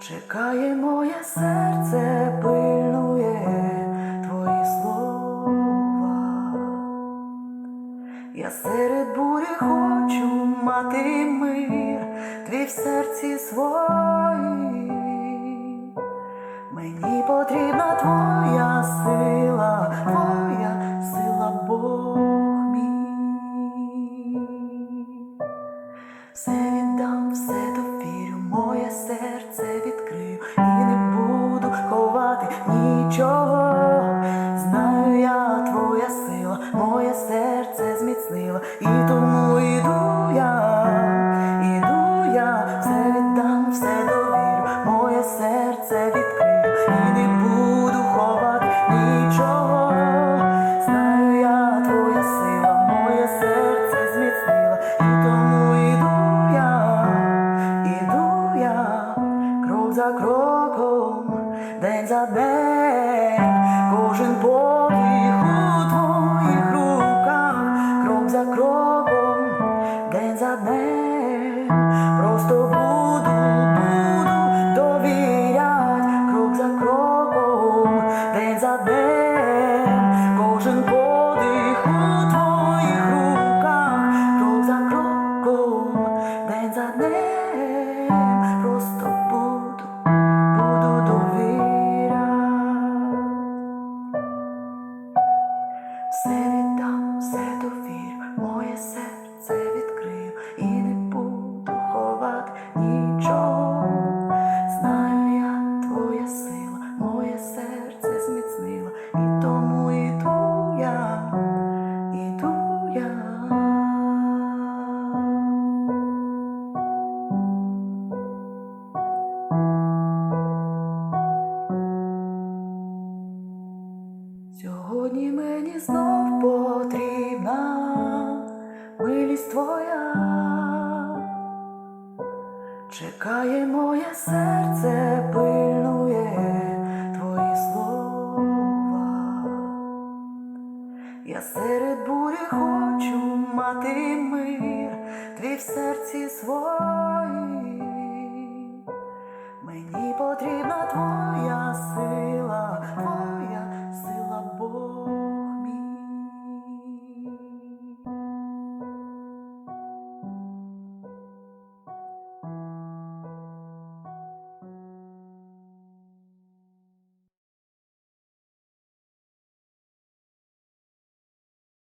Чекає моє серце, пильнує твої слова. Я серед бурі хочу мати мир, твій в серці своїй. Мені потрібна твоя сила, твоя сила, Бог мій. За кроком, день за день, кожен подих у твоїх руках, крок за кроком, день за днем, просто буду, серце зміцнила, і тому іду я, іду я. Сьогодні мені знов потрібна милість твоя, чекає моє серце, пильнує мати мир, твій в серці своїм, Мені потрібна твоя сила,